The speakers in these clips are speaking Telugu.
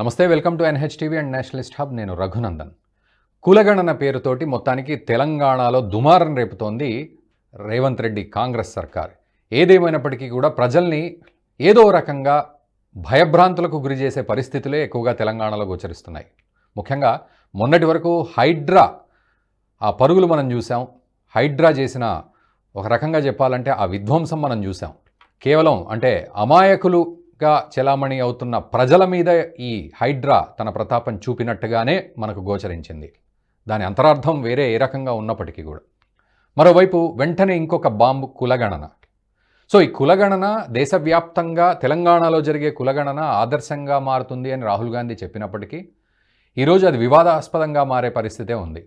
నమస్తే welcome to NH TV and Nationalist Hub. నేను రఘునందన్. కులగణన పేరుతోటి మొత్తానికి తెలంగాణలో దుమారం రేపుతోంది రేవంత్ రెడ్డి కాంగ్రెస్ సర్కార్. ఏదేమైనప్పటికీ కూడా ప్రజల్ని ఏదో రకంగా భయభ్రాంతులకు గురి చేసే పరిస్థితులే ఎక్కువగా తెలంగాణలో గోచరిస్తున్నాయి ముఖ్యంగా మొన్నటి వరకు హైడ్రా ఆ పరుగులు మనం చూసాం. హైడ్రా చేసిన ఒక రకంగా చెప్పాలంటే ఆ విధ్వంసం మనం చూసాం. కేవలం అంటే అమాయకులు గా చెలామణి అవుతున్న ప్రజల మీద ఈ హైడ్రా తన ప్రతాపం చూపినట్టుగానే మనకు గోచరించింది. దాని అంతరార్థం వేరే ఏ రకంగా ఉన్నప్పటికీ కూడా. మరోవైపు వెంటనే ఇంకొక బాంబు కులగణన. సో ఈ కులగణన దేశవ్యాప్తంగా తెలంగాణలో జరిగే కులగణన ఆదర్శంగా మారుతుంది అని రాహుల్ గాంధీ చెప్పినప్పటికీ ఈరోజు అది వివాదాస్పదంగా మారే పరిస్థితే ఉంది.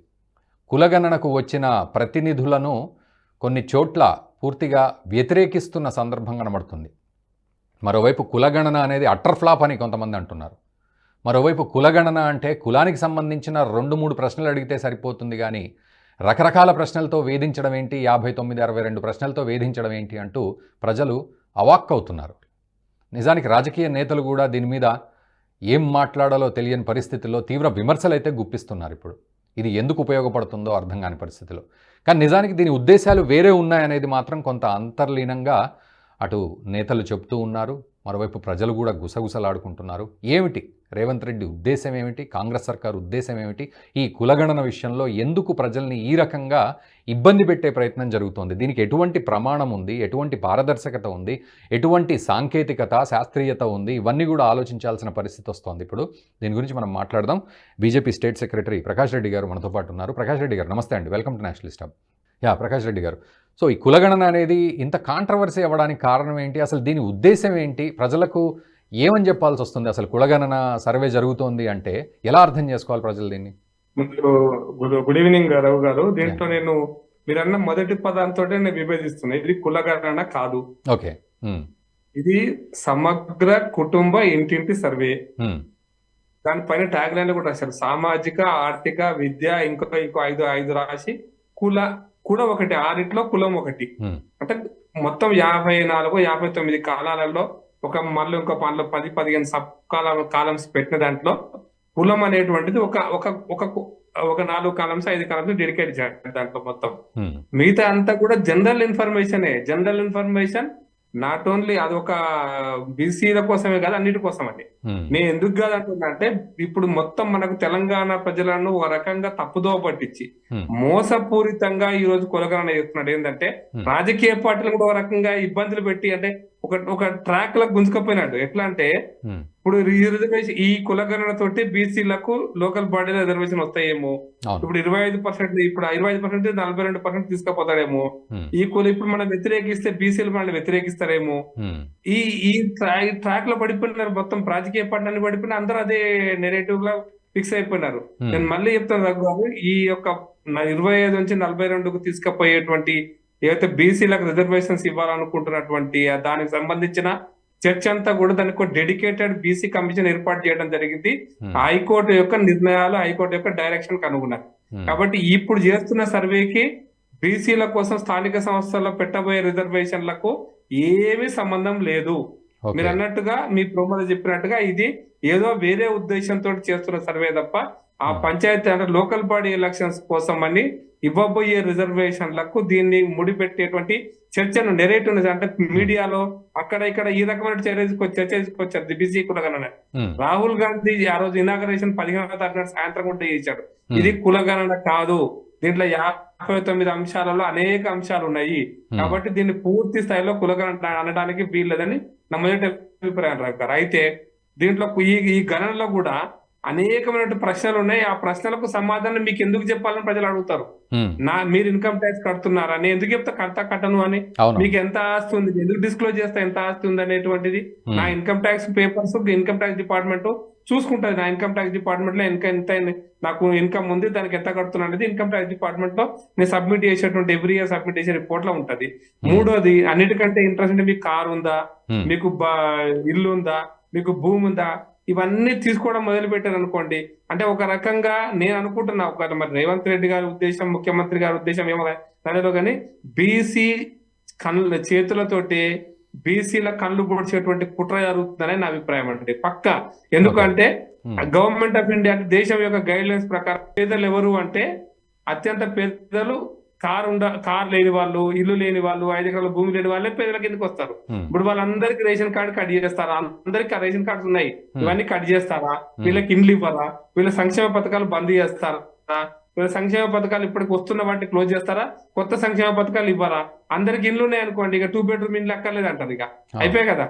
కులగణనకు వచ్చిన ప్రతినిధులను కొన్ని చోట్ల పూర్తిగా వ్యతిరేకిస్తున్న సందర్భం కనబడుతుంది. మరోవైపు కులగణన అనేది అట్టర్ ఫ్లాప్ అని కొంతమంది అంటున్నారు. మరోవైపు కులగణన అంటే కులానికి సంబంధించిన రెండు మూడు ప్రశ్నలు అడిగితే సరిపోతుంది కానీ రకరకాల ప్రశ్నలతో వేధించడం ఏంటి? యాభై తొమ్మిది అరవై రెండు ప్రశ్నలతో వేధించడం ఏంటి? అంటూ ప్రజలు అవాక్కవుతున్నారు నిజానికి రాజకీయ నేతలు కూడా దీని మీద ఏం మాట్లాడాలో తెలియని పరిస్థితుల్లో తీవ్ర విమర్శలు అయితే గుప్పిస్తున్నారు ఇప్పుడు. ఇది ఎందుకు ఉపయోగపడుతుందో అర్థం కాని పరిస్థితిలో. కానీ నిజానికి దీని ఉద్దేశాలు వేరే ఉన్నాయనేది మాత్రం కొంత అంతర్లీనంగా అటు నేతలు చెప్తూ ఉన్నారు మరోవైపు ప్రజలు కూడా గుసగుసలాడుకుంటున్నారు. ఏమిటి? రేవంత్ రెడ్డి ఉద్దేశం ఏమిటి? కాంగ్రెస్ సర్కార్ ఉద్దేశం ఏమిటి? ఈ కులగణన విషయంలో ఎందుకు ప్రజల్ని ఈ రకంగా ఇబ్బంది పెట్టే ప్రయత్నం జరుగుతోంది? దీనికి ఎటువంటి ప్రమాణం ఉంది? ఎటువంటి పారదర్శకత ఉంది? ఎటువంటి సాంకేతికత శాస్త్రీయత ఉంది? ఇవన్నీ కూడా ఆలోచించాల్సిన పరిస్థితి వస్తోంది ఇప్పుడు. దీని గురించి మనం మాట్లాడదాం. BJP state secretary Prakash Reddy garu మనతో పాటు ఉన్నారు. ప్రకాష్ రెడ్డి గారు నమస్తే అండి. Welcome to Nationalist Hub yeah Prakash Reddy garu. So ఈ కులగణన అనేది ఇంత కాంట్రవర్సీ అవ్వడానికి కారణం ఏంటి? అసలు దీని ఉద్దేశం ఏంటి? ప్రజలకు ఏమని చెప్పాల్సి వస్తుంది? అసలు కులగణన సర్వే జరుగుతోంది అంటే ఎలా అర్థం చేసుకోవాలి ప్రజలు దీన్ని? ముందు గుడ్ ఈవినింగ్ రావు గారు. దీంట్లో నేను మీరన్న మొదటి పదాంతో నేను విభేదిస్తున్నా. ఇది కులగణన కాదు. ఓకే. ఇది సమగ్ర కుటుంబ ఇంటింటి సర్వే. దానిపైన ట్యాగ్ లైన్ కూడా రాశారు. సామాజిక ఆర్థిక విద్య ఇంకో ఇంకో ఐదు ఐదు రాసి కుల కూడా ఒకటి ఆరిట్లో కులం ఒకటి. అంటే మొత్తం యాభై నాలుగు యాభై తొమ్మిది కాలాలలో ఒక మళ్ళీ ఇంకో పనులు పది పదిహేను సబ్ కాలం కాలమ్స్ పెట్టిన దాంట్లో కులం అనేటువంటిది ఒక ఒక ఒక ఒక నాలుగు కాలమ్స్ ఐదు కాలమ్స్ డెడికేట్ చేయాలి దాంట్లో మొత్తం. మిగతా అంతా కూడా జనరల్ ఇన్ఫర్మేషనే జనరల్ ఇన్ఫర్మేషన్ నాట్ ఓన్లీ అది ఒక బీసీల కోసమే కాదు అన్నిటి కోసం అండి ఉమ్, నేను ఎందుకు కాదు అంటున్నా అంటే ఇప్పుడు మొత్తం మనకు తెలంగాణ ప్రజలను ఒక రకంగా తప్పుదోవ పట్టించి Hmm. మోసపూరితంగా ఈ రోజు కొలగరణ చేస్తున్నాడు ఏంటంటే Hmm. రాజకీయ పార్టీలు కూడా ఒక రకంగా ఇబ్బందులు పెట్టి అంటే ఒక ఒక ట్రాక్లో గుంజుకపోయినాడు. ఎట్లా అంటే ఇప్పుడు ఈ రిజర్వేషన్ ఈ కులగణన తోటి బీసీలకు లోకల్ బాడీలో రిజర్వేషన్ వస్తాయేమో. ఇప్పుడు ఇరవై ఐదు పర్సెంట్ ఇప్పుడు ఇరవై ఐదు పర్సెంట్ నలభై రెండు పర్సెంట్ తీసుకుపోతాడేమో. ఈ కుల ఇప్పుడు మనం వ్యతిరేకిస్తే బీసీలు మనల్ని వ్యతిరేకిస్తారేమో. ఈ ఈ ట్రా- ఈ ట్రాక్లో పడిపోయినారు మొత్తం రాజకీయ పార్టీలు పడిపోయిన అందరూ అదే నెరేటివ్లో ఫిక్స్ అయిపోయినారు. నేను మళ్ళీ చెప్తాను రఘు గారు ఈ యొక్క ఇరవై ఐదు నుంచి నలభై రెండుకు తీసుకుపోయేటువంటి ఏవైతే బీసీలకు రిజర్వేషన్స్ ఇవ్వాలనుకుంటున్నటువంటి దానికి సంబంధించిన చర్చ అంతా కూడా దానికి డెడికేటెడ్ బీసీ కమిషన్ ఏర్పాటు చేయడం జరిగింది. ఉమ్, హైకోర్టు యొక్క నిర్ణయాలు హైకోర్టు యొక్క డైరెక్షన్ కనుగొన్నారు ఉమ్, కాబట్టి ఇప్పుడు చేస్తున్న సర్వేకి బీసీల కోసం స్థానిక సంస్థల్లో పెట్టబోయే రిజర్వేషన్లకు ఏమీ సంబంధం లేదు. మీరు అన్నట్టుగా మీ ప్రోమోలో చెప్పినట్టుగా ఇది ఏదో వేరే ఉద్దేశంతో చేస్తున్న సర్వే తప్ప ఆ Hmm. పంచాయతీ అంటే లోకల్ బాడీ ఎలక్షన్స్ కోసం అని ఇవ్వబోయే రిజర్వేషన్లకు దీన్ని ముడిపెట్టేటువంటి చర్చను నెరేటివ్ అంటే మీడియాలో అక్కడ ఇక్కడ ఈ రకమైన చర్చ తీసుకొ- చర్చ తీసుకొచ్చారు బీసీ కులగణన. ఉమ్, రాహుల్ గాంధీ ఆ రోజు ఇనాగరేషన్ పదిహేనవ తారీఖు సాయంత్రం కూడా చేశాడు ఇది కులగణన కాదు. దీంట్లో యాభై తొమ్మిది అంశాలలో అనేక అంశాలు ఉన్నాయి. కాబట్టి దీన్ని పూర్తి స్థాయిలో కులగణన అనడానికి వీల్లేదని నా మొదటి అభిప్రాయం రావు గారు అయితే దీంట్లో ఈ ఈ గణనలో కూడా అనేకమైన ప్రశ్నలు ఉన్నాయి ఆ ప్రశ్నలకు సమాధానం మీకు ఎందుకు చెప్పాలని ప్రజలు అడుగుతారు. నా మీరు ఇన్కమ్ ట్యాక్స్ కడుతున్నారా? నేను ఎందుకు చెప్తా కడతా కట్టను అని? మీకు ఎంత ఆస్తి ఉంది? ఎందుకు డిస్క్లోజ్ చేస్తా ఎంత ఆస్తి ఉంది అనేటువంటిది? నా income tax papers income tax department చూసుకుంటది. నా ఇన్కమ్ ట్యాక్స్ డిపార్ట్మెంట్లో ఇంకా ఎంత నాకు ఇన్కమ్ ఉంది దానికి ఎంత కడుతున్నా అనేది ఇన్కమ్ ట్యాక్స్ డిపార్ట్మెంట్లో నేను సబ్మిట్ చేసేటువంటి ఎవ్రీ ఇయర్ సబ్మిట్ చేసే రిపోర్ట్లో ఉంటది మూడోది అన్నిటికంటే ఇంట్రెస్ట్ అంటే మీకు కారు ఉందా? మీకు ఇల్లు ఉందా? మీకు భూమి ఉందా? ఇవన్నీ తీసుకోవడం మొదలు పెట్టారు అనుకోండి అంటే ఒక రకంగా నేను అనుకుంటున్నా ఒక మరి రేవంత్ రెడ్డి గారి ఉద్దేశం ముఖ్యమంత్రి గారి ఉద్దేశం ఏమో తెలియదు కానీ బీసీ కన్నుల చేతులతోటి బీసీల కళ్ళు పొడిచేటువంటి కుట్ర జరుగుతుందనే నా అభిప్రాయం అండి పక్క ఎందుకంటే. గవర్నమెంట్ ఆఫ్ ఇండియా అంటే దేశం యొక్క గైడ్ లైన్స్ ప్రకారం పేదలు ఎవరు అంటే అత్యంత పేదలు కారు ఉండ కార్ లేని వాళ్ళు ఇల్లు లేని వాళ్ళు ఐదు ఎకరాల భూమి లేని వాళ్ళే పేదల కిందకి వస్తారు. ఇప్పుడు వాళ్ళందరికీ రేషన్ కార్డు కట్ చేస్తారా? అందరికి రేషన్ కార్డ్స్ ఉన్నాయి. ఇవన్నీ కట్ చేస్తారా? వీళ్ళకి ఇండ్లు ఇవ్వరా? వీళ్ళ సంక్షేమ పథకాలు బంద్ చేస్తారా? సంక్షేమ పథకాలు ఇప్పటికి వస్తున్న వాటిని క్లోజ్ చేస్తారా? కొత్త సంక్షేమ పథకాలు ఇవ్వరా అందరికి ఇండ్లు ఉన్నాయి అనుకోండి ఇక టూ బెడ్రూమ్ ఇండ్లు అక్కర్లేదు అంటారు ఇక అయిపోయాయి కదా?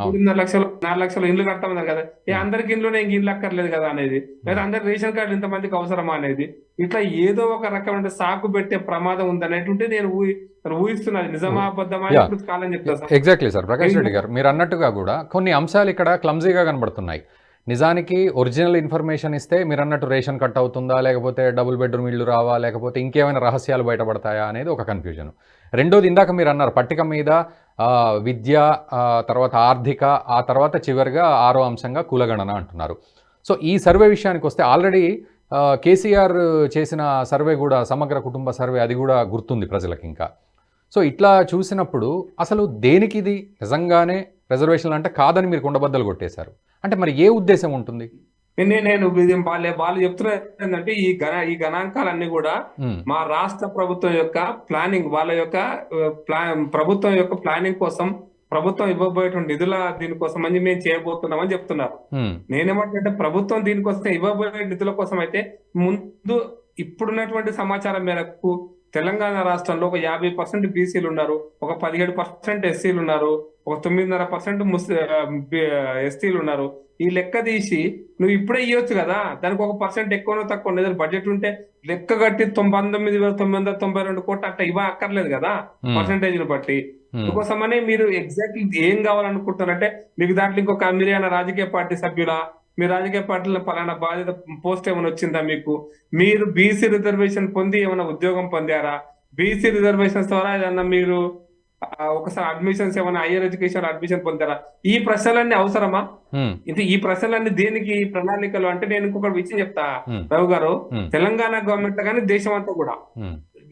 మూడున్నర లక్షలు నాలుగు లక్షలు ఇండ్లు కడతామన్నారు కదా. ఏ అందరికి ఇండ్లోనే ఇంక ఇండ్లు అక్కర్లేదు కదా అనేది. లేదా అందరికి రేషన్ కార్డు ఇంతమందికి అవసరమా అనేది. ఇట్లా ఏదో ఒక రకమైన సాకు పెట్టే ప్రమాదం ఉంది అనేటువంటి నేను ఊహి ఊహిస్తున్నది నిజమా అబద్ధమా. ఇప్పుడు కాలం చెప్తా ఎగ్జాక్ట్లీ సార్ ప్రకాష్ రెడ్డి గారు మీరు అన్నట్టుగా కూడా కొన్ని అంశాలు ఇక్కడ క్లమ్జీగా కనబడుతున్నాయి. నిజానికి ఒరిజినల్ ఇన్ఫర్మేషన్ ఇస్తే మీరు అన్నట్టు రేషన్ కట్ అవుతుందా లేకపోతే డబుల్ బెడ్రూమ్ ఇల్లు రావా లేకపోతే ఇంకేమైనా రహస్యాలు బయటపడతాయా అనేది ఒక కన్ఫ్యూజన్ రెండోది ఇందాక మీరు అన్నారు పట్టిక మీద విద్య తర్వాత ఆర్థిక ఆ తర్వాత చివరిగా ఆరో అంశంగా కులగణన అంటున్నారు. సో ఈ సర్వే విషయానికి వస్తే ఆల్రెడీ కేసీఆర్ చేసిన సర్వే కూడా సమగ్ర కుటుంబ సర్వే అది కూడా గుర్తుంది ప్రజలకు ఇంకా. సో ఇట్లా చూసినప్పుడు అసలు దేనికి ఇది నిజంగానే రిజర్వేషన్లు అంటే కాదని మీరు కుండబద్దలు కొట్టేశారు. అంటే మరి ఏ ఉద్దేశం ఉంటుంది? నేను వాళ్ళే వాళ్ళు చెప్తున్నారు ఏంటంటే ఈ గణ ఈ గణాంకాలన్నీ కూడా మా రాష్ట్ర ప్రభుత్వం యొక్క ప్లానింగ్ వాళ్ళ యొక్క ప్లాన్ ప్రభుత్వం యొక్క ప్లానింగ్ కోసం ప్రభుత్వం ఇవ్వబోయేటువంటి నిధుల దీనికోసం అని మేము చేయబోతున్నామని చెప్తున్నారు. నేనేమంటే ప్రభుత్వం దీనికోసం ఇవ్వబోయే నిధుల కోసం అయితే ముందు ఇప్పుడున్నటువంటి సమాచారం మేరకు తెలంగాణ రాష్ట్రంలో ఒక యాభై పర్సెంట్ బీసీలు ఉన్నారు ఒక పదిహేడు పర్సెంట్ ఎస్సీలు ఉన్నారు ఒక తొమ్మిదిన్నర పర్సెంట్ ఎస్టీలు ఉన్నారు. ఈ లెక్క తీసి నువ్వు ఇప్పుడే ఇవ్వచ్చు కదా? దానికి ఒక పర్సెంట్ ఎక్కువనో తక్కువ ఏదైనా బడ్జెట్ ఉంటే లెక్క కట్టి తొంభై పంతొమ్మిది వేల తొమ్మిది వందల తొంభై రెండు కోట్లు అట్లా ఇవ్వ అక్కర్లేదు కదా? పర్సెంటేజ్ని బట్టి. అందుకోసమనే మీరు ఎగ్జాక్ట్లీ ఏం కావాలనుకుంటున్నారంటే మీకు దాంట్లో ఇంకొక మీరు ఏమైనా రాజకీయ పార్టీ సభ్యులా మీ రాజకీయ పార్టీలో పలానా బాధ్యత పోస్ట్ ఏమైనా వచ్చిందా మీకు? మీరు బీసీ రిజర్వేషన్ పొంది ఏమైనా ఉద్యోగం పొందారా? బీసీ రిజర్వేషన్స్ ద్వారా ఏదన్నా మీరు ఒకసారి అడ్మిషన్స్ ఏమైనా హైయర్ ఎడ్యుకేషన్ అడ్మిషన్ పొందారా? ఈ ప్రశ్నలన్నీ అవసరమా? ఇది ఈ ప్రశ్నలన్నీ దేనికి ప్రణాళికలు? అంటే నేను ఇంకొకటి విషయం చెప్తా. రావు గారు తెలంగాణ గవర్నమెంట్ కానీ దేశం అంతా కూడా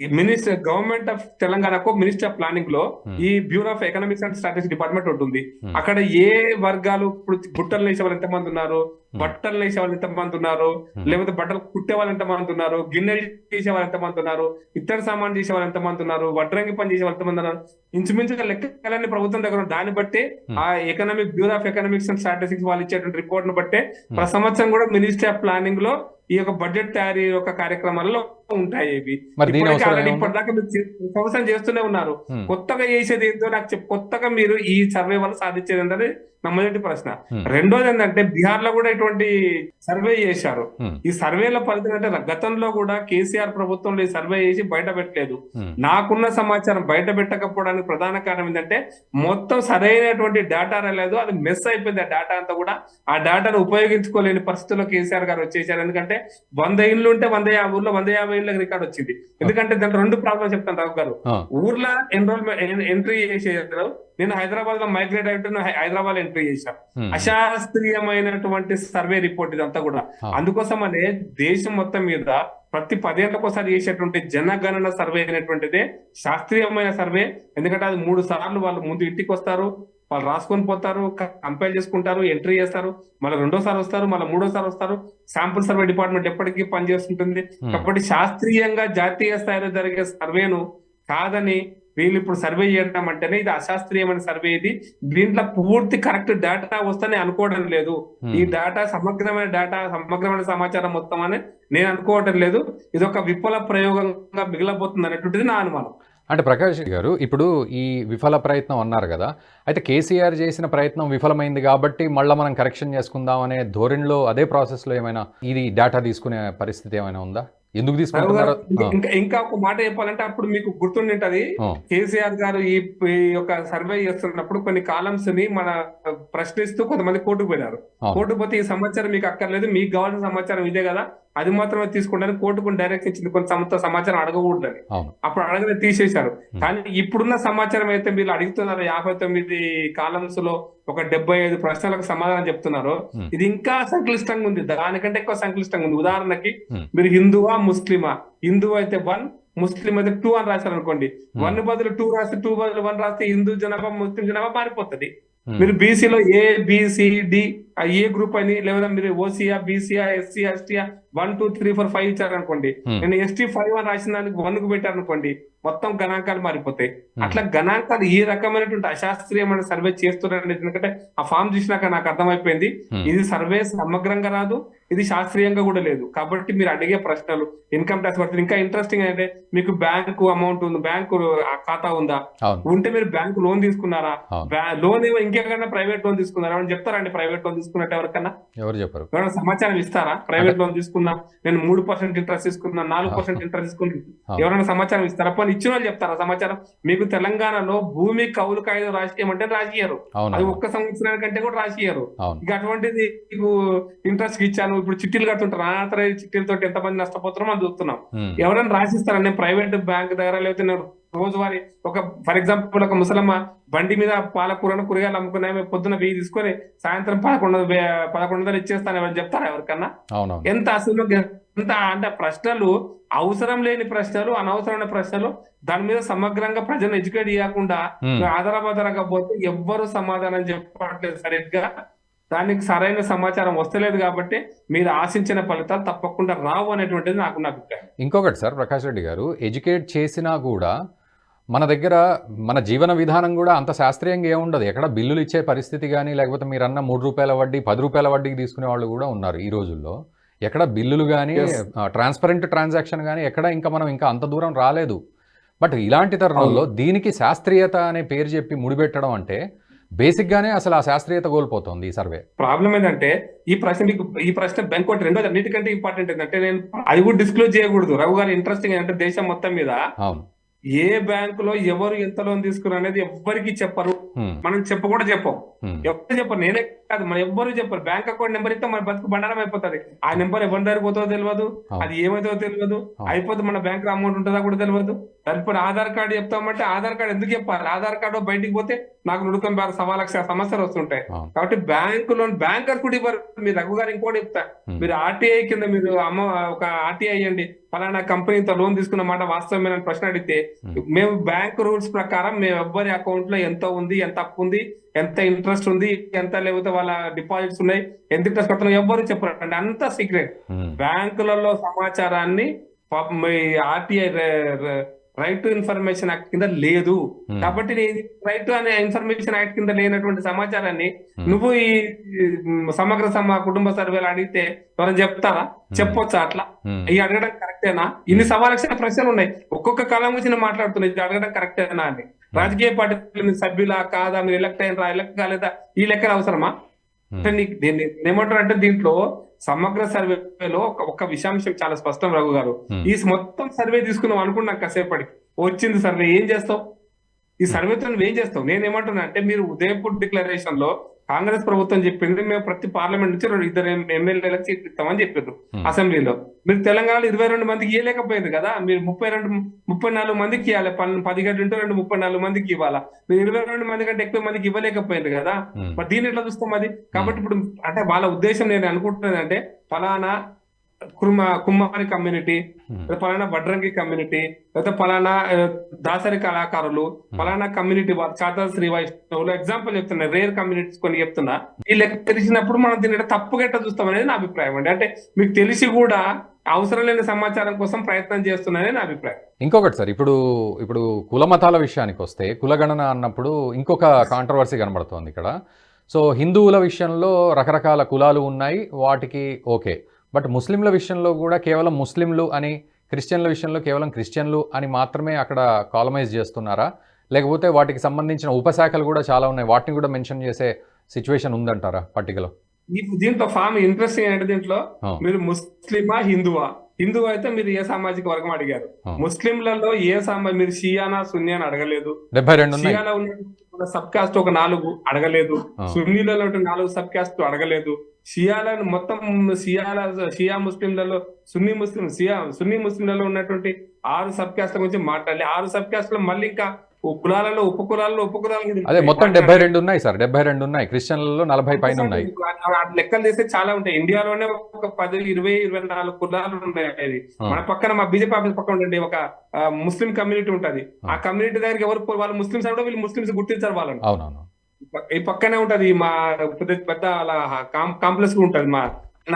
మినిస్టర్ గవర్నమెంట్ ఆఫ్ తెలంగాణకు మినిస్టర్ ఆఫ్ ప్లానింగ్లో Hmm. ఈ bureau of economics and strategy department ఉంటుంది Hmm. అక్కడ ఏ వర్గాలు ఇప్పుడు బుట్టలు వేసే వాళ్ళు ఎంతమంది ఉన్నారు బట్టలు వేసే వాళ్ళు ఎంతమంది ఉన్నారు Hmm. లేకపోతే బట్టలు కుట్టే వాళ్ళు ఎంతమంది ఉన్నారు గిన్నెలు చేసే వాళ్ళు ఎంతమంది ఉన్నారు ఇతర సామాన్ చేసే వాళ్ళు ఎంతమంది ఉన్నారు వడ్రంగి పని చేసే వాళ్ళు ఎంతమంది ఉన్నారు ఇంచుమించుగా లెక్కలన్నీ ప్రభుత్వం దగ్గర. దాన్ని బట్టి Hmm. ఆ economic bureau of economics and strategics వాళ్ళు ఇచ్చేటువంటి రిపోర్ట్ను బట్టే Hmm. ప్రతి సంవత్సరం కూడా మినిస్ట్రీ ఆఫ్ ప్లానింగ్లో ఈ యొక్క బడ్జెట్ తయారీ యొక్క కార్యక్రమాల్లో ఉంటాయి ఇవి? ఇప్పటిదాకా సంవత్సరం చేస్తూనే ఉన్నారు. కొత్తగా చేసేది ఏంటో నాకు కొత్తగా మీరు ఈ సర్వే వల్ల సాధించేది ఏంటంటే నా మొదటి ప్రశ్న. రెండోది ఏంటంటే బీహార్లో కూడా ఇటువంటి సర్వే చేశారు. ఈ సర్వేల ఫలితం అంటే గతంలో కూడా కేసీఆర్ ప్రభుత్వంలో ఈ సర్వే చేసి బయట పెట్టలేదు. నాకున్న సమాచారం బయట పెట్టకపోవడానికి ప్రధాన కారణం ఏంటంటే మొత్తం సరైనటువంటి డేటా రాలేదు. అది మిస్ అయిపోయింది ఆ డేటా అంతా కూడా. ఆ డేటాను ఉపయోగించుకోలేని పరిస్థితుల్లో కేసీఆర్ గారు వచ్చేసారు. ఎందుకంటే వంద ఇళ్ళు ఉంటే వంద యాభై ఊర్లో వంద యాభై ఇళ్ళకి రికార్డ్ వచ్చింది. ఎందుకంటే దాంట్లో రెండు ప్రాబ్లమ్ చెప్తాను రావు గారు. ఊర్లో ఎన్రోల్మెంట్ ఎంట్రీ చేసేది నేను హైదరాబాద్లో మైగ్రేట్ అయితే హైదరాబాద్ ఎంట్రీ చేశాను అశాస్త్రీయమైనటువంటి సర్వే రిపోర్ట్ ఇదంతా కూడా. ఆ. అందుకోసమనే దేశం మొత్తం మీద ప్రతి పదేళ్ళకు ఒకసారి చేసేటువంటి జనగణన సర్వే అనేటువంటిదే శాస్త్రీయమైన సర్వే. ఎందుకంటే అది మూడు సార్లు వాళ్ళు ముందు ఇంటికి వస్తారు వాళ్ళు రాసుకొని పోతారు కంపైల్ చేసుకుంటారు ఎంట్రీ చేస్తారు మళ్ళీ రెండోసారి వస్తారు మళ్ళీ మూడోసారి వస్తారు. శాంపుల్ సర్వే డిపార్ట్మెంట్ ఎప్పటికీ పనిచేస్తుంటుంది. కాబట్టి శాస్త్రీయంగా జాతీయ స్థాయిలో జరిగే సర్వేను కాదని వీళ్ళు ఇప్పుడు సర్వే చేయడం అంటేనే ఇది అశాస్త్రీయమైన సర్వే ఇది. దీంట్లో పూర్తి కరెక్ట్ డేటా వస్తేనే అనుకోవడం లేదు. ఈ డేటా సమగ్రమైన డేటా సమగ్రమైన సమాచారం మొత్తం అని నేను అనుకోవటం లేదు. ఇది ఒక విఫల ప్రయోగంగా మిగిలబోతుంది అనేటువంటిది నా అనుమానం. అంటే ప్రకాష్ గారు ఇప్పుడు ఈ విఫల ప్రయత్నం అన్నారు కదా అయితే కేసీఆర్ చేసిన ప్రయత్నం విఫలమైంది కాబట్టి మళ్ళీ మనం కరెక్షన్ చేసుకుందాం అనే ధోరణిలో అదే ప్రాసెస్లో ఏమైనా ఇది డేటా తీసుకునే పరిస్థితి ఏమైనా ఉందా? ఎందుకు తీసుకుంటున్నారో? ఇంకా- ఇంకా ఒక మాట చెప్పాలంటే అప్పుడు మీకు గుర్తుండింటది. కేసీఆర్ గారు ఈ యొక్క సర్వే చేస్తున్నప్పుడు కొన్ని కాలమ్స్ని మన ప్రశ్నిస్తూ కొంతమంది కోర్టుకు పోయినారు. కోర్టుకు పోతే ఈ సమాచారం మీకు అక్కర్లేదు మీకు కావాల్సిన సమాచారం ఇదే కదా. అది మాత్రమే తీసుకుంటారని కోర్టుకు డైరెక్ట్ ఇచ్చింది. కొంత సంస్థ సమాచారం అడగకూడదని. అప్పుడు అడగనే తీసేశారు. కానీ ఇప్పుడున్న సమాచారం అయితే మీరు అడుగుతున్నారు యాభై తొమ్మిది కాలమ్స్లో ఒక డెబ్బై ఐదు ప్రశ్నలకు సమాధానం చెప్తున్నారు. ఇది ఇంకా సంక్లిష్టంగా ఉంది. దానికంటే ఎక్కువ సంక్లిష్టంగా ఉంది. ఉదాహరణకి. మీరు హిందువా ముస్లిమా? హిందువు అయితే వన్ ముస్లిం అయితే టూ అని రాశారు అనుకోండి వన్ బదులు టూ రాస్తే టూ బదులు వన్ రాస్తే హిందూ జనాభా ముస్లిం జనాభా మారిపోతుంది. మీరు బీసీలో A BC D A group అని లేదా మీరు ఓసీఆ బీసీఆ SC ఎస్టీఆ one two three four five ఇచ్చారనుకోండి Hmm. నేను ఎస్టీ ఫైవ్ అని రాసిన దానికి వన్కు పెట్టారనుకోండి మొత్తం గణాంకాలు మారిపోతాయి Hmm. అట్లా గణాంకాలు ఈ రకమైనటువంటి అశాస్త్రీయమైన సర్వే చేస్తున్నారండి ఎందుకంటే ఆ ఫామ్ చూసినాక నాకు అర్థమైపోయింది Hmm. ఇది సర్వే సమగ్రంగా రాదు ఇది శాస్త్రీయంగా కూడా లేదు. కాబట్టి మీరు అడిగే ప్రశ్నలు ఇన్కమ్ ట్యాక్స్ పడుతుంది. ఇంకా ఇంట్రెస్టింగ్ అంటే మీకు బ్యాంకు అమౌంట్ ఉంది. బ్యాంకు ఖాతా ఉందా? ఉంటే మీరు బ్యాంకు లోన్ తీసుకున్నారా? లోన్ ఏమో ఇంకెక్కడైనా ప్రైవేట్ లోన్ తీసుకున్నారా? అని చెప్తారండి ప్రైవేట్ లోన్ తీసుకున్నట్టు ఎవరికన్నా? ఎవరు చెప్పారు. ఎవరైనా సమాచారం ఇస్తారా? ప్రైవేట్ లోన్ తీసుకున్నా నేను మూడు పర్సెంట్ ఇంట్రెస్ట్ తీసుకున్నా నాలుగు పర్సెంట్ ఇంట్రెస్ట్ తీసుకున్నా. ఎవరైనా సమాచారం ఇస్తారా? పోనీ ఇచ్చిన వాళ్ళు చెప్తారా సమాచారం? మీకు తెలంగాణలో భూమి కౌలు కాయిదా రాజకీయం అంటే అవును అది ఒక్క సంవత్సరానికంటే కూడా రాసియ్యారు అవును. ఇక అటువంటిది మీకు ఇంట్రెస్ట్ ఇచ్చాను ఇప్పుడు చిట్టీలు కడుతుంటారు అనాథరైజ్ చిట్టీలతో ఎంతమంది నష్టపోతారో మనం చూస్తున్నాం. ఎవరైనా రాసిస్తారా? నేను ప్రైవేట్ బ్యాంక్ దగ్గర లేకపోతే నేను రోజువారీ ఒక ఫర్ ఎగ్జాంపుల్ ఒక ముసలమ్మ బండి మీద పాలకూరను కూరగాయలు అమ్ముకున్నాయి పొద్దున వెయ్యి తీసుకొని సాయంత్రం పదకొండు పదకొండు వందలు ఇచ్చేస్తాను ఎవరు చెప్తారా ఎవరికన్నా? ఎంత అసలు ఎంత అంటే ప్రశ్నలు అవసరం లేని ప్రశ్నలు అనవసరమైన ప్రశ్నలు దాని మీద సమగ్రంగా ప్రజలను ఎడ్యుకేట్ చేయకుండా ఉమ్. ఆధారబదరగా పోతే ఎవ్వరు సమాధానం చెప్పట్లేదు సరిగ్గా. దానికి సరైన సమాచారం వస్తలేదు కాబట్టి మీరు ఆశించిన ఫలితాలు తప్పకుండా రావు అనేటువంటిది నాకు నా అభిప్రాయం. ఇంకొకటి సార్ ప్రకాష్ రెడ్డి గారు ఎడ్యుకేట్ చేసినా కూడా మన దగ్గర మన జీవన విధానం కూడా అంత శాస్త్రీయంగా ఏముండదు ఎక్కడ బిల్లులు ఇచ్చే పరిస్థితి కానీ లేకపోతే మీరు అన్న మూడు రూపాయల వడ్డీ పది రూపాయల వడ్డీకి తీసుకునే వాళ్ళు కూడా ఉన్నారు ఈ రోజుల్లో. ఎక్కడ బిల్లులు కానీ. ట్రాన్స్పరెంట్ ట్రాన్సాక్షన్ కానీ ఎక్కడ ఇంకా మనం ఇంకా అంత దూరం రాలేదు. బట్ ఇలాంటి తరుణంలో దీనికి శాస్త్రీయత అనే పేరు చెప్పి ముడిపెట్టడం అంటే బేసిక్గానే అసలు ఆ శాస్త్రీయత కోల్పోతుంది ఈ సర్వే. ప్రాబ్లం ఏంటంటే ఈ ప్రశ్న మీకు ఈ ప్రశ్న ఇంకోటి రెండోది అన్నిటికంటే ఇంపార్టెంట్ ఏంటంటే నేను అది కూడా డిస్క్లోజ్ చేయకూడదు. రఘు గారు ఇంట్రెస్టింగ్ ఏంటంటే దేశం మొత్తం మీద అవును. ఏ బ్యాంకులో ఎవరు ఎంత లోన్ తీసుకున్నారు అనేది ఎవ్వరికి చెప్పరు. మనం చెప్ప కూడా చెప్పం. ఎవరు చెప్పరు. నేనే కాదు మన ఎవ్వరు చెప్పరు. బ్యాంక్ అకౌంట్ నెంబర్ ఇస్తే మన బతుకు బండారం అయిపోతుంది. ఆ నెంబర్ ఎవరి దగ్గర పోతుందో తెలియదు అది ఏమైతుందో తెలియదు. అయిపోతే మన బ్యాంక్ అమౌంట్ ఉంటుందా కూడా తెలియదు దానిపై ఆధార్ కార్డు చెప్తామంటే ఆధార్ కార్డు ఎందుకు చెప్పాలి? ఆధార్ కార్డు బయటికి పోతే నాకు నుడుకం బ్యాగ్ సవా లక్ష సమస్యలు వస్తుంటాయి. కాబట్టి బ్యాంకు లోన్ బ్యాంకర్ కూడా ఇవ్వరు. మీరు రఘు గారు ఇంకోటి చెప్తా. మీరు ఆర్టీఐ కింద మీరు అమ్మ ఒక ఆర్టీఐ అయ్యండి. ఫలానా కంపెనీతో లోన్ తీసుకున్న మాట వాస్తవమైన ప్రశ్న అడిగితే. మేము బ్యాంక్ రూల్స్ ప్రకారం మేము ఎవ్వరి అకౌంట్లో ఎంత ఉంది ఎంత అప్పు ఉంది ఎంత ఇంట్రెస్ట్ ఉంది ఎంత లేకపోతే వాళ్ళ డిపాజిట్స్ ఉన్నాయి ఎంత ఇంట్రెస్ట్ కడుతున్నాం ఎవ్వరు చెప్పరు అంటే అంత సీక్రెట్ బ్యాంకులలో సమాచారాన్ని RTI right to information act కింద లేదు. హ్మ్. కాబట్టి రైట్ అనే ఇన్ఫర్మేషన్ యాక్ట్ కింద లేనటువంటి సమాచారాన్ని Hmm. నువ్వు ఈ సమగ్ర సమ కుటుంబ సర్వేలు అడిగితే ఎవరైనా చెప్తారా? చెప్పొచ్చా అట్లా? ఇవి అడగడం కరెక్టేనా? ఇన్ని సవాలక్షణ ప్రశ్నలు ఉన్నాయి. ఒక్కొక్క కాలం గురించి నేను మాట్లాడుతున్నా. ఇది అడగడం కరెక్టేనా అని. రాజకీయ పార్టీల మీ సభ్యులా కాదా? మీరు ఎలక్ట్ అయినరా? ఎలక్ట్ కాలేదా? ఈ లెక్కలు అవసరమా. అంటే నీకు దీన్ని ఏమంటారు అంటే దీంట్లో సమగ్ర సర్వేలో ఒక విషయాంశం చాలా స్పష్టం రఘు గారు. ఈ మొత్తం సర్వే తీసుకున్నాం అనుకున్నాం కాసేపటికి. వచ్చింది సర్వే ఏం చేస్తావు? ఈ సర్వేతో నువ్వు ఏం చేస్తావు? నేను ఏమంటున్నా అంటే మీరు ఉదయపూర్ డిక్లరేషన్లో కాంగ్రెస్ ప్రభుత్వం చెప్పింది మేము ప్రతి పార్లమెంట్ నుంచి రెండు ఇద్దరు ఎమ్మెల్యేలకు సీట్లు ఇస్తామని చెప్పారు Hmm. అసెంబ్లీలో. మీరు తెలంగాణలో ఇరవై రెండు మందికి ఇవ్వలేకపోయింది కదా మీరు ముప్పై రెండు ముప్పై నాలుగు మందికి ఇవ్వాలి పది గంటలు ఉంటే రెండు ముప్పై నాలుగు మందికి ఇవ్వాలా? మీరు ఇరవై రెండు మంది కంటే ఎక్కువ మందికి ఇవ్వలేకపోయింది కదా. హ్మ్. మరి దీన్ని ఎట్లా చూస్తాం అది కాబట్టి ఇప్పుడు అంటే వాళ్ళ ఉద్దేశం నేను అనుకుంటున్నది అంటే ఫలానా కుర్మ కుమ్మారి కమ్యూనిటీ. లేదా ఫలానా వడ్రంగి కమ్యూనిటీ ఫలానా ఆ, దాసరి కళాకారులు ఫలానా కమ్యూనిటీ వాళ్ళు చాతా శ్రీ వైష్ణవులు ఎగ్జాంపుల్ చెప్తున్నా రేర్ కమ్యూనిటీస్ కొన్ని చెప్తున్నా ఈ లెక్క తెలిసినప్పుడు మనం దీన్ని తప్పుగా ఎట్లా చూస్తాం అనేది నా అభిప్రాయం అండి. అంటే మీకు తెలిసి కూడా అవసరం లేని సమాచారం కోసం ప్రయత్నం చేస్తున్నానని నా అభిప్రాయం. ఇంకొకటి సార్ ఇప్పుడు ఇప్పుడు కుల మతాల విషయానికి వస్తే కులగణన అన్నప్పుడు ఇంకొక కాంట్రవర్సీ కనబడుతోంది ఇక్కడ. సో హిందువుల విషయంలో రకరకాల కులాలు ఉన్నాయి వాటికి ఓకే. బట్ ముస్లింల విషయంలో కూడా కేవలం ముస్లింలు అని క్రిస్టియన్ల విషయంలో కేవలం క్రిస్టియన్లు అని మాత్రమే అక్కడ కాలమైజ్ చేస్తున్నారా? లేకపోతే వాటికి సంబంధించిన ఉపశాఖలు కూడా చాలా ఉన్నాయి. వాటిని కూడా మెన్షన్ చేసే సిచ్యువేషన్ ఉందంటారా పట్టికలో? దీంట్లో ఫామ్ ఇంట్రెస్టింగ్ ఏంటంటే దీంట్లో. మీరు ముస్లిమా హిందువా? హిందువు అయితే మీరు ఏ సామాజిక వర్గం అడిగారు. ముస్లింలలో ఏ సామా మీరు షియానా సున్నీ అని అడగలేదు. డెబ్బై రెండు ఉన్నాయి. షియాలో ఉన్న సబ్ కాస్ట్ ఒక నాలుగు అడగలేదు. సున్నీలలో నాలుగు సబ్ కాస్ట్ అడగలేదు. షియాలను మొత్తం షియాల షియా ముస్లింలలో సున్నీ ముస్లిం షియా సున్నీ ముస్లింలలో ఉన్నటువంటి ఆరు సబ్ కాస్ట్ల గురించి మాట్లాడాలి. ఆరు సబ్ కాస్ట్లో మళ్ళీ ఇంకా కులాలలో ఉప కులాలలో ఉప కులాలు కూడా అదే. మొత్తం డెబ్బై రెండు ఉన్నాయి సార్ డెబ్బై రెండు ఉన్నాయి. క్రిస్టియన్లలో నలభై పైన ఉన్నాయి. లెక్కలు చేస్తే చాలా ఉంటాయి. ఇండియాలోనే ఒక పది ఇరవై ఇరవై నాలుగు కులాలు ఉన్నాయి. మన పక్కన మా బీజేపీ ఆఫీస్ పక్కన ఉండండి ఒక ముస్లిం కమ్యూనిటీ ఉంటది. ఆ కమ్యూనిటీ దగ్గరికి ఎవరు వాళ్ళు ముస్లిమ్స్ అంటే వీళ్ళు ముస్లిమ్స్ గుర్తించారు వాళ్ళని. అవునవును. ఈ పక్కనే ఉంటది మా పెద్ద పెద్ద అలా కాంప్లెక్స్ ఉంటది మా.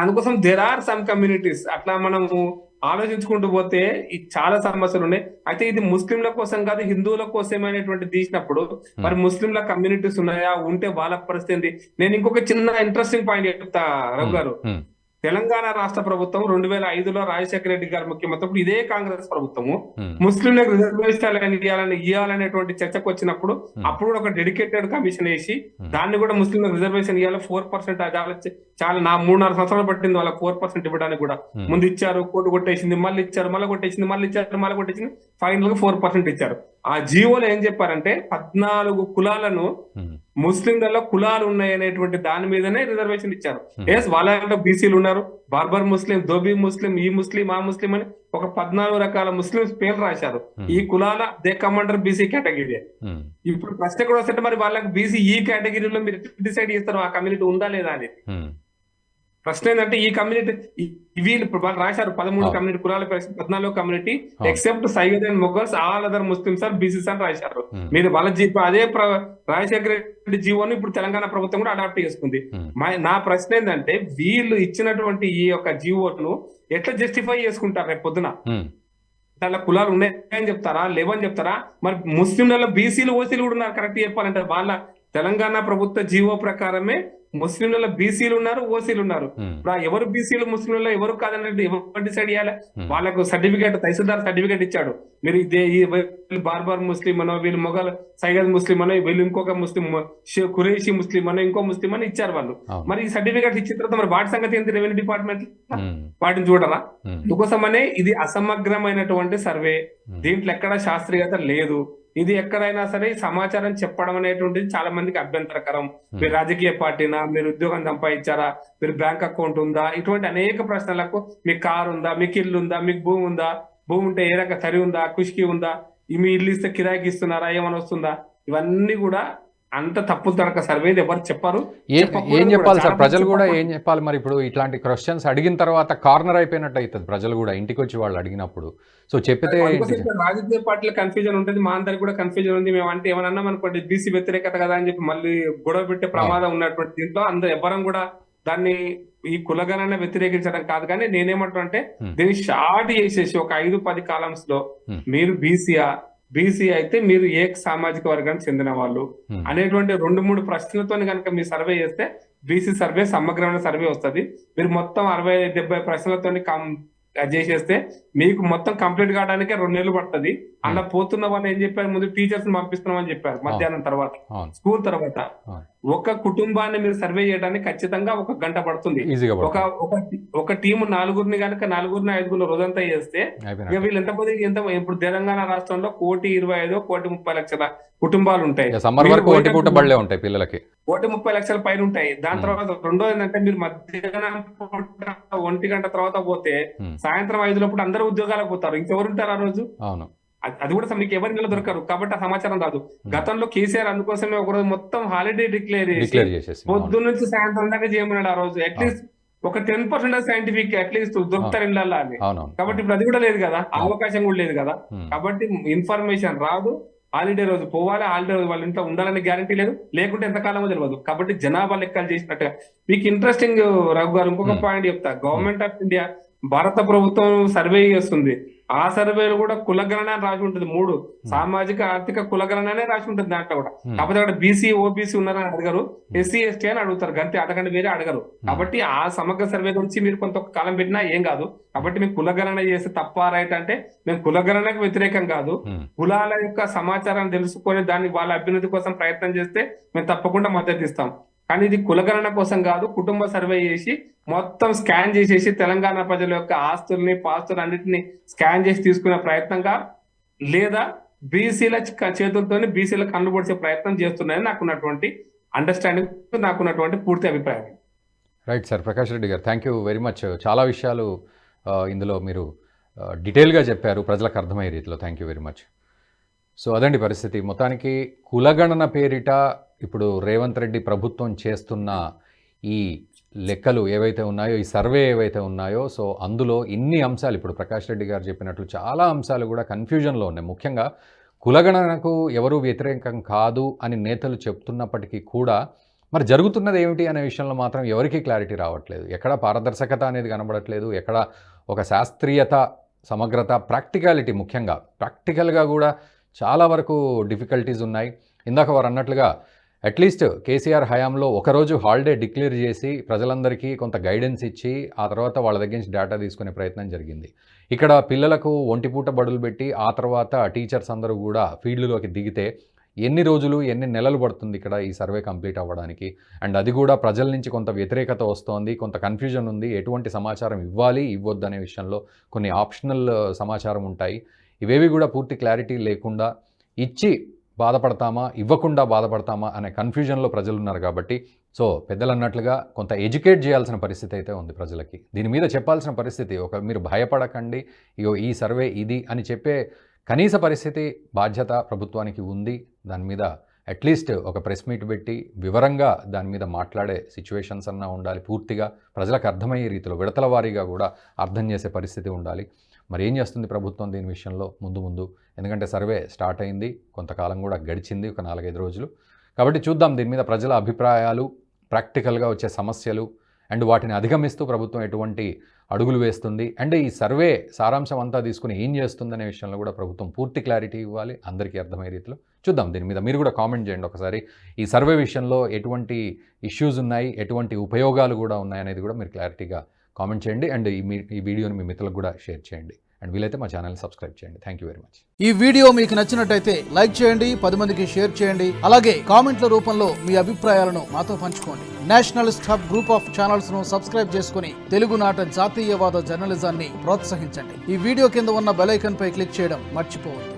అందుకోసం దేర్ ఆర్ సమ్ కమ్యూనిటీస్ అట్లా మనము ఆలోచించుకుంటూ పోతే ఈ చాలా సమస్యలు ఉన్నాయి. అయితే ఇది ముస్లింల కోసం కాదు హిందువుల కోసమైనటువంటి తీసినప్పుడు మరి ముస్లింల కమ్యూనిటీస్ ఉన్నాయా? ఉంటే వాళ్ళ పరిస్థితి నేను ఇంకొక చిన్న ఇంట్రెస్టింగ్ పాయింట్ చెప్తా రఘు గారు. ఉమ్, తెలంగాణ రాష్ట్ర ప్రభుత్వం రెండు వేల ఐదులో రాజశేఖర రెడ్డి గారు ముఖ్యమంత్రి ఇదే కాంగ్రెస్ ప్రభుత్వము. ముస్లింలకు రిజర్వేషన్ ఇవ్వాలని ఇవ్వాలనేటువంటి చర్చకు వచ్చినప్పుడు. అప్పుడు ఒక డెడికేటెడ్ కమిషన్ వేసి. దాన్ని కూడా ముస్లింలకు రిజర్వేషన్ ఇవ్వాలి. ఫోర్ పర్సెంట్ చాలా నా మూడు నాలుగు సంవత్సరాలు పట్టింది వాళ్ళకి ఫోర్ పర్సెంట్ ఇవ్వడానికి కూడా. ముందు ఇచ్చారు కోర్టు కొట్టేసింది మళ్ళీ ఇచ్చారు మళ్ళీ కొట్టేసింది మళ్ళీ ఇచ్చారు మళ్ళీ కొట్టేసింది ఫైనల్గా ఫోర్ పర్సెంట్ ఇచ్చారు. ఆ జీవోలో ఏం చెప్పారంటే పద్నాలుగు కులాలను ముస్లింలలో కులాలు ఉన్నాయనేటువంటి దాని మీదనే రిజర్వేషన్ ఇచ్చారు. ఎస్ వాళ్ళ బీసీలు ఉన్నారు. బార్బర్ ముస్లిం దోబీ ముస్లిం ఈ ముస్లిం ఆ ముస్లిం అని ఒక పద్నాలుగు రకాల ముస్లింస్ పేర్లు రాశారు. ఈ కులాల దే కమాండర్ బీసీ కేటగిరీ ఇప్పుడు ప్రశ్న కూడా వస్తే మరి వాళ్ళకి బీసీ ఈ కేటగిరీలో మీరు డిసైడ్ చేస్తారు ఆ కమ్యూనిటీ ఉందా లేదా అని. ఉమ్, ప్రశ్న ఏంటంటే ఈ కమ్యూనిటీ వీళ్ళు రాశారు పదమూడు. కమ్యూనిటీ కులాల పద్నాలుగు community. Except Syed and Mughals all other Muslims are BCs అని రాశారు. మీరు వాళ్ళ జీ అదే రాజశేఖర రెడ్డి జీవోని ఇప్పుడు తెలంగాణ ప్రభుత్వం కూడా అడాప్ట్ చేసుకుంది. నా ప్రశ్న ఏంటంటే వీళ్ళు ఇచ్చినటువంటి ఈ యొక్క జీవోను ఎట్లా జస్టిఫై చేసుకుంటారు రేపు పొద్దున? దాంట్లో కులాలు ఉన్నాయని చెప్తారా? లేవని చెప్తారా? మరి ముస్లింలలో బీసీలు ఓసీలు కూడా ఉన్నారు కరెక్ట్ చెప్పాలంటే వాళ్ళ తెలంగాణ ప్రభుత్వ జీవో ప్రకారమే ముస్లింలలో బీసీలు ఉన్నారు ఓసీలు ఉన్నారు. ఉమ్, ఇప్పుడు ఎవరు బీసీలు ముస్లింలలో ఎవరు కాదనేది ఎవరు డిసైడ్ చేయాలి? ఉమ్, వాళ్ళకు సర్టిఫికేట్ తహసీల్దార్ సర్టిఫికేట్ ఇచ్చాడు. మీరు బార్బార్ ముస్లిం అనో వీళ్ళు మొఘల్ సైగద్ ముస్లిం అనో వీళ్ళు ఇంకొక ముస్లిం కురేషి ముస్లిం అనో ఇంకో ముస్లిం అని ఇచ్చారు వాళ్ళు. మరి ఈ సర్టిఫికేట్ ఇచ్చిన తర్వాత మరి వాటి సంగతి ఏంటి రెవెన్యూ డిపార్ట్మెంట్? ఉమ్, వాటిని చూడరా? అందుకోసమనే ఇది అసమగ్రమైనటువంటి సర్వే. దీంట్లో ఎక్కడ శాస్త్రీయత లేదు. ఇది ఎక్కడైనా సరే ఈ సమాచారం చెప్పడం అనేటువంటిది చాలా మందికి అభ్యంతరకరం. మీరు రాజకీయ పార్టీనా మీరు ఉద్యోగం సంపాదించారా మీరు బ్యాంక్ అకౌంట్ ఉందా ఇటువంటి అనేక ప్రశ్నలకు మీకు కారు ఉందా మీకు ఇల్లు ఉందా మీకు భూమి ఉందా భూమి ఉంటే ఏ రక సరి ఉందా కుష్కి ఉందా ఈ మీ ఇల్లు ఇస్తే కిరాయికి ఇస్తున్నారా ఏమైనా వస్తుందా? ఇవన్నీ కూడా అంత తప్పులు తడక సర్వే ఎవరు చెప్పారు ఏం. చెప్పాలి సార్ ప్రజలు కూడా. ఏం చెప్పాలి మరి ఇప్పుడు ఇట్లాంటి క్వశ్చన్స్ అడిగిన తర్వాత కార్నర్ అయిపోయినట్టు అవుతుంది ప్రజలు కూడా ఇంటికి వచ్చి వాళ్ళు అడిగినప్పుడు సో చెప్పితే రాజకీయ పార్టీల కన్ఫ్యూజన్ ఉంటుంది మా అందరికి కూడా కన్ఫ్యూజన్ ఉంది మేము అంటే ఏమన్నా అనుకోండి బీసీ వ్యతిరేకత కదా అని చెప్పి మళ్ళీ గొడవ పెట్టే ప్రమాదం ఉన్నటువంటి దీంట్లో అందరూ ఎవరం కూడా దాన్ని ఈ కులగణన వ్యతిరేకించడం కాదు కానీ నేనేమంటున్నా అంటే. దీన్ని షార్ట్ చేసేసి ఒక ఐదు పది కాలమ్స్లో. మీరు బీసీఆ బీసీ అయితే మీరు ఏ సామాజిక వర్గానికి చెందిన వాళ్ళు? అనేటువంటి రెండు మూడు ప్రశ్నలతో కనుక మీరు సర్వే చేస్తే బీసీ సర్వే సమగ్రమైన సర్వే వస్తది. మీరు మొత్తం అరవై డెబ్బై ప్రశ్నలతో చేసేస్తే మీకు మొత్తం కంప్లీట్ కావడానికి రెండు నెలలు పడుతుంది. అలా పోతున్న వాళ్ళు ఏం చెప్పారు? ముందు టీచర్స్ పంపిస్తున్నామని చెప్పారు మధ్యాహ్నం తర్వాత. స్కూల్ తర్వాత. ఒక కుటుంబాన్ని మీరు సర్వే చేయడానికి ఖచ్చితంగా ఒక గంట పడుతుంది. ఒక. ఒక ఒక టీం నలుగురిని కనుక నలుగురిని ఐదుగురు రోజంతా చేస్తే. వీళ్ళు ఎంత మంది ఎంత ఇప్పుడు తెలంగాణ రాష్ట్రంలో కోటి ఇరవై ఐదు కోటి ముప్పై లక్షల కుటుంబాలు ఉంటాయి సమ్మర్ మీరు వరకు పూట బళ్ళే ఉంటాయి పిల్లలకి. కోటి ముప్పై లక్షల పైన ఉంటాయి. దాని. తర్వాత రెండో ఏంటంటే మీరు మధ్యాహ్నం పూట ఒంటి గంట తర్వాత పోతే సాయంత్రం ఐదు లోపల అందరూ ఉద్యోగాలకు పోతారు. ఇంకెవరు ఉంటారు ఆ రోజు? అవును. అది- కూడా మీకు ఎవరి నెల దొరకరు. కాబట్టి ఆ సమాచారం రాదు. గతంలో కేసీఆర్ అందుకోసమే ఒక రోజు మొత్తం హాలిడే డిక్లేర్ చేసి. పొద్దున్న నుంచి సాయంత్రం దాకా చేయమన్నాడు ఆ రోజు. అట్లీస్ట్ ఒక టెన్ పర్సెంట్ సైంటిఫిక్ అట్లీస్ట్ దొరుకుతారు ఇళ్ళల్లో అని. కాబట్టి ఇప్పుడు అది కూడా లేదు కదా. అవకాశం కూడా లేదు కదా. కాబట్టి ఇన్ఫర్మేషన్ రాదు. హాలిడే రోజు పోవాలి హాలిడే రోజు వాళ్ళ ఇంట్లో ఉండాలని గ్యారంటీ లేదు. లేకుంటే ఎంతకాలమో తెలియదు కాబట్టి జనాభా లెక్కలు చేసినట్టుగా. మీకు ఇంట్రెస్టింగ్ రఘు గారు ఇంకొక Hmm. పాయింట్ చెప్తా. గవర్నమెంట్ ఆఫ్ ఇండియా భారత ప్రభుత్వం సర్వే చేస్తుంది. ఆ సర్వేలో కూడా కులగణన రాసి ఉంటుంది మూడు. సామాజిక ఆర్థిక కులగణననే రాసి ఉంటుంది దాంట్లో కూడా. కాకపోతే అక్కడ బీసీ ఓబీసీ ఉన్నారని అడగరు. ఎస్సీ ఎస్టీ అని అడుగుతారు గంతే. అంతకంటే వేరే అడగరు. కాబట్టి ఆ సమగ్ర సర్వే గురించి మీరు కొంత కాలం పెట్టినా ఏం కాదు. కాబట్టి మేము కులగణన చేస్తే తప్ప రైట్ అంటే మేము కులగణనకు వ్యతిరేకం కాదు. కులాల యొక్క సమాచారం తెలుసుకొని దాన్ని వాళ్ళ అభ్యున్నతి కోసం ప్రయత్నం చేస్తే మేము తప్పకుండా మద్దతు ఇస్తాం. కానీ ఇది కులగణన కోసం కాదు కుటుంబ సర్వే చేసి మొత్తం స్కాన్ చేసేసి తెలంగాణ ప్రజల యొక్క ఆస్తుల్ని పాస్తులు అన్నింటినీ స్కాన్ చేసి తీసుకునే ప్రయత్నంగా లేదా బీసీల చేతులతో బీసీల కళ్ళు పొడిచే ప్రయత్నం చేస్తున్నాయని నాకున్నటువంటి అండర్స్టాండింగ్ నాకున్నటువంటి పూర్తి అభిప్రాయం. రైట్ సార్ ప్రకాష్ రెడ్డి గారు థ్యాంక్ యూ వెరీ మచ్ చాలా విషయాలు ఇందులో మీరు డీటెయిల్గా చెప్పారు. ప్రజలకు అర్థమయ్యే రీతిలో. Thank you very much so అదండి పరిస్థితి. మొత్తానికి కులగణన పేరిట ఇప్పుడు రేవంత్ రెడ్డి ప్రభుత్వం చేస్తున్న ఈ లెక్కలు ఏవైతే ఉన్నాయో ఈ సర్వే ఏవైతే ఉన్నాయో సో అందులో ఇన్ని అంశాలు ఇప్పుడు ప్రకాష్ రెడ్డి గారు చెప్పినట్లు చాలా అంశాలు కూడా కన్ఫ్యూజన్లో ఉన్నాయి. ముఖ్యంగా కులగణనకు ఎవరు వ్యతిరేకం కాదు అని నేతలు చెప్తున్నప్పటికీ కూడా మరి జరుగుతున్నది ఏమిటి అనే విషయంలో మాత్రం ఎవరికీ క్లారిటీ రావట్లేదు. ఎక్కడ పారదర్శకత అనేది కనబడట్లేదు. ఎక్కడ ఒక శాస్త్రీయత సమగ్రత ప్రాక్టికాలిటీ ముఖ్యంగా ప్రాక్టికల్గా కూడా చాలా వరకు డిఫికల్టీస్ ఉన్నాయి. ఇందాక వారు అన్నట్లుగా అట్లీస్ట్ కేసీఆర్ హయాంలో ఒకరోజు హాలిడే డిక్లేర్ చేసి ప్రజలందరికీ కొంత గైడెన్స్ ఇచ్చి ఆ తర్వాత వాళ్ళ దగ్గర నుంచి డేటా తీసుకునే ప్రయత్నం జరిగింది. ఇక్కడ పిల్లలకు ఒంటిపూట బడులు పెట్టి ఆ తర్వాత టీచర్స్ అందరూ కూడా ఫీల్డ్లోకి దిగితే ఎన్ని రోజులు ఎన్ని నెలలు పడుతుంది ఇక్కడ ఈ సర్వే కంప్లీట్ అవ్వడానికి? అండ్ అది కూడా ప్రజల నుంచి కొంత వ్యతిరేకత వస్తోంది కొంత కన్ఫ్యూజన్ ఉంది. ఎటువంటి సమాచారం ఇవ్వాలి ఇవ్వద్దు అనే విషయంలో కొన్ని ఆప్షనల్ సమాచారం ఉంటాయి. ఇవేవి కూడా పూర్తి క్లారిటీ లేకుండా ఇచ్చి బాధపడతామా? ఇవ్వకుండా బాధపడతామా? అనే కన్ఫ్యూజన్లో ప్రజలు ఉన్నారు కాబట్టి సో పెద్దలు అన్నట్లుగా కొంత ఎడ్యుకేట్ చేయాల్సిన పరిస్థితి అయితే ఉంది ప్రజలకి. దీని మీద చెప్పాల్సిన పరిస్థితి ఒక మీరు భయపడకండి ఇగో ఈ సర్వే ఇది అని చెప్పే కనీస పరిస్థితి బాధ్యత ప్రభుత్వానికి ఉంది. దాని మీద అట్లీస్ట్ ఒక ప్రెస్ మీట్ పెట్టి వివరంగా దాని మీద మాట్లాడే సిచ్యువేషన్స్ అన్నా ఉండాలి. పూర్తిగా ప్రజలకు అర్థమయ్యే రీతిలో విడతల వారీగా కూడా అర్థం చేసే పరిస్థితి ఉండాలి. మరి ఏం చేస్తుంది ప్రభుత్వం దీని విషయంలో ముందు ముందు? ఎందుకంటే సర్వే స్టార్ట్ అయింది కొంతకాలం కూడా గడిచింది ఒక నాలుగైదు రోజులు. కాబట్టి చూద్దాం దీని మీద ప్రజల అభిప్రాయాలు ప్రాక్టికల్గా వచ్చే సమస్యలు అండ్ వాటిని అధిగమిస్తూ ప్రభుత్వం ఎటువంటి అడుగులు వేస్తుంది అండ్ ఈ సర్వే సారాంశం అంతా తీసుకుని ఏం చేస్తుందనే విషయంలో కూడా ప్రభుత్వం పూర్తి క్లారిటీ ఇవ్వాలి. అందరికీ అర్థమయ్యే రీతిలో చూద్దాం దీని మీద. మీరు కూడా కామెంట్ చేయండి ఒకసారి. ఈ సర్వే విషయంలో ఎటువంటి ఇష్యూస్ ఉన్నాయి ఎటువంటి ఉపయోగాలు కూడా ఉన్నాయనేది కూడా మీరు క్లారిటీగా కామెంట్ చేయండి అండ్ ఈ మీ ఈ వీడియోని మీ మిత్రులకు కూడా షేర్ చేయండి. అండ్ వీలైతే మా ఛానల్ సబ్స్క్రైబ్ చేయండి. థ్యాంక్ యూ వెరీ మచ్ ఈ వీడియో మీకు నచ్చినట్టయితే లైక్ చేయండి పది మందికి షేర్ చేయండి అలాగే కామెంట్ల రూపంలో మీ అభిప్రాయాలను మాతో పంచుకోండి. నేషనలిస్ట్ హబ్ గ్రూప్ ఆఫ్ ఛానల్స్ను సబ్స్క్రైబ్ చేసుకుని తెలుగునాట జాతీయవాద జర్నలిజాన్ని ప్రోత్సహించండి. ఈ వీడియో కింద ఉన్న బెల్ పై క్లిక్ చేయడం మర్చిపోవద్దు.